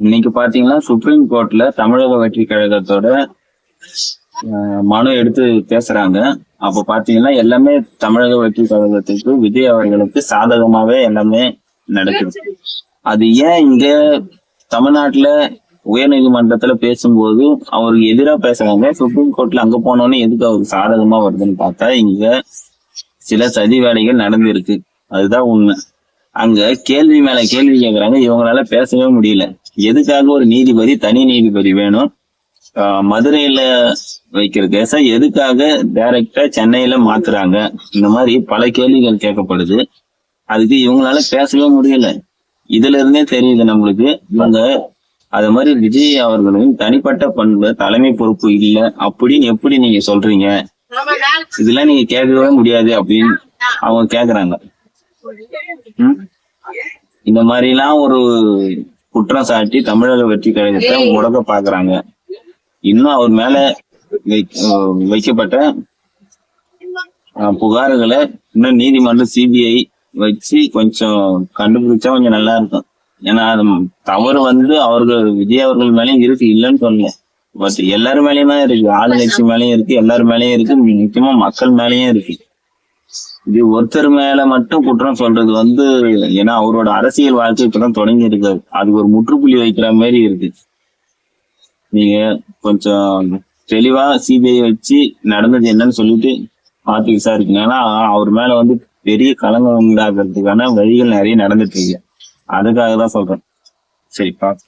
இன்னைக்கு பாத்தீங்கன்னா சுப்ரீம் கோர்ட்ல தமிழக வெற்றி கழகத்தோட மனு எடுத்து பேசுறாங்க. அப்ப பாத்தீங்கன்னா எல்லாமே தமிழக வெற்றி கழகத்துக்கு விஜய் அவர்களுக்கு சாதகமாவே எல்லாமே நடக்குது. அது ஏன் இங்க தமிழ்நாட்டுல உயர்நீதிமன்றத்துல பேசும்போது அவருக்கு எதிரா பேசுறாங்க. சுப்ரீம் கோர்ட்ல அங்க போனோன்னு எதுக்கு அவருக்கு சாதகமா வருதுன்னு பார்த்தா இங்க சில சதி வேலைகள் நடந்திருக்கு. அதுதான் உண்மை. அங்க கேள்வி மேல கேள்வி கேட்கறாங்க இவங்களால பேசவே முடியல. எதுக்காக ஒரு நீதிபதி தனி நீதிபதி வேணும்? ஆஹ் மதுரையில வைக்கிற கேஸ எதுக்காக டைரக்டா சென்னையில மாத்துறாங்க? இந்த மாதிரி பல கேள்விகள் கேட்கப்படுது. அதுக்கு இவங்களால பேசவே முடியல. இதுல இருந்தே தெரியுது நம்மளுக்கு. இவங்க அது மாதிரி விஜய் அவர்களின் தனிப்பட்ட பண்பு தலைமை பொறுப்பு இல்ல அப்படின்னு எப்படி நீங்க சொல்றீங்க? இதெல்லாம் நீங்க கேட்கவே முடியாது அப்படின்னு அவங்க கேக்குறாங்க. இந்த மாதிரி எல்லாம் ஒரு குற்றம் சாட்டி தமிழக வெற்றி கழகத்தை முடக்க பாக்குறாங்க. இன்னும் அவர் மேல வைக்கப்பட்ட புகார்களை இன்னும் நீதிமன்றம் சிபிஐ வச்சு கொஞ்சம் கண்டுபிடிச்சா கொஞ்சம் நல்லா இருக்கும். ஏன்னா அது தவறு வந்து அவர்கள் விஜய் அவர்கள் மேலயும் இருக்கு இல்லைன்னு சொல்லல. பட் எல்லாரு மேலயும் தான் இருக்கு. ஆளுங்கட்சி மேலயும் இருக்கு எல்லாரு மேலயும் இருக்கு. முக்கியமா மக்கள் மேலயும் இருக்கு. இது ஒருத்தர் மேல மட்டும் குற்றம் சொல்றது வந்து ஏன்னா அவரோட அரசியல் வாழ்க்கை இப்பதான் தொடங்கி இருக்காரு அதுக்கு ஒரு முற்றுப்புள்ளி வைக்கிற மாதிரி இருக்கு. நீங்க கொஞ்சம் தெளிவா சிபிஐ வச்சு நடந்தது என்னன்னு சொல்லிட்டு பார்த்து விசாரிக்கணும். ஏன்னா அவர் மேல வந்து பெரிய கலங்கம் உண்டாக்குறதுக்கான வழிகள் நிறைய நடந்துட்டு இருக்கு. அதுக்காக தான் சொல்றேன். சரி பார்த்து